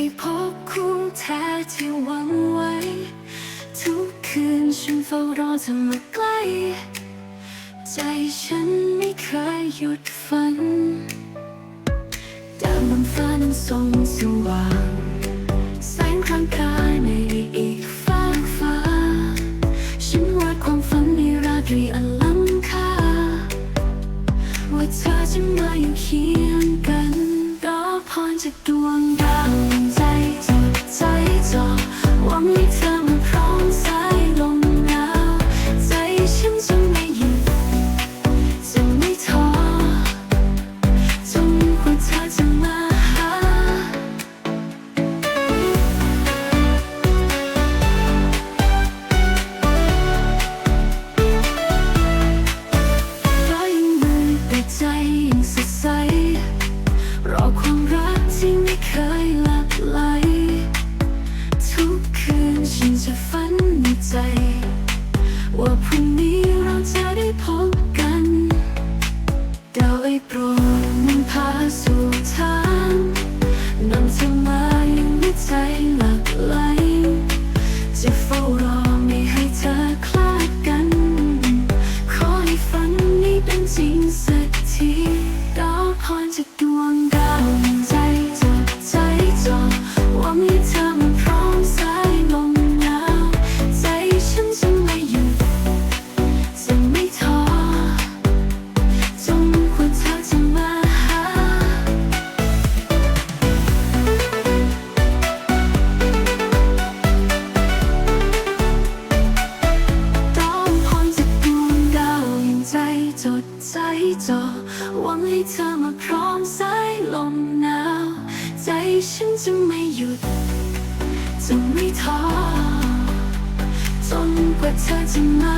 ให้พบคู่แท้ที่หวังไว้ ทุกคืนฉันเฝ้ารอเธอมาใกล้ ใจฉันไม่เคยหยุดฝันดาวบนฟ้านั้นส่องสว่างแสงครั้งคาในอีกฟากฟ้า ฉันวาดความฝันในราตรีอันล้ำค่า ว่าเธอจะมาอยู่เคียงกันรอพรจากดวงดาว จะฝันในใจ ว่าพรุ่งนี้เราจะได้พบกันดาวไอ้โปรดมันพาสู่ทางนำเธอมายังไม่ใจหลับไหลจะเฝ้ารอไม่ให้เธอคลาดกัน ขอให้ฝันนี้เป็นจริงสัก ให้เธอมาพร้อมสายลมหนาว ใจฉันจะไม่หยุด จะไม่ท้อจนกว่าเธอจะมา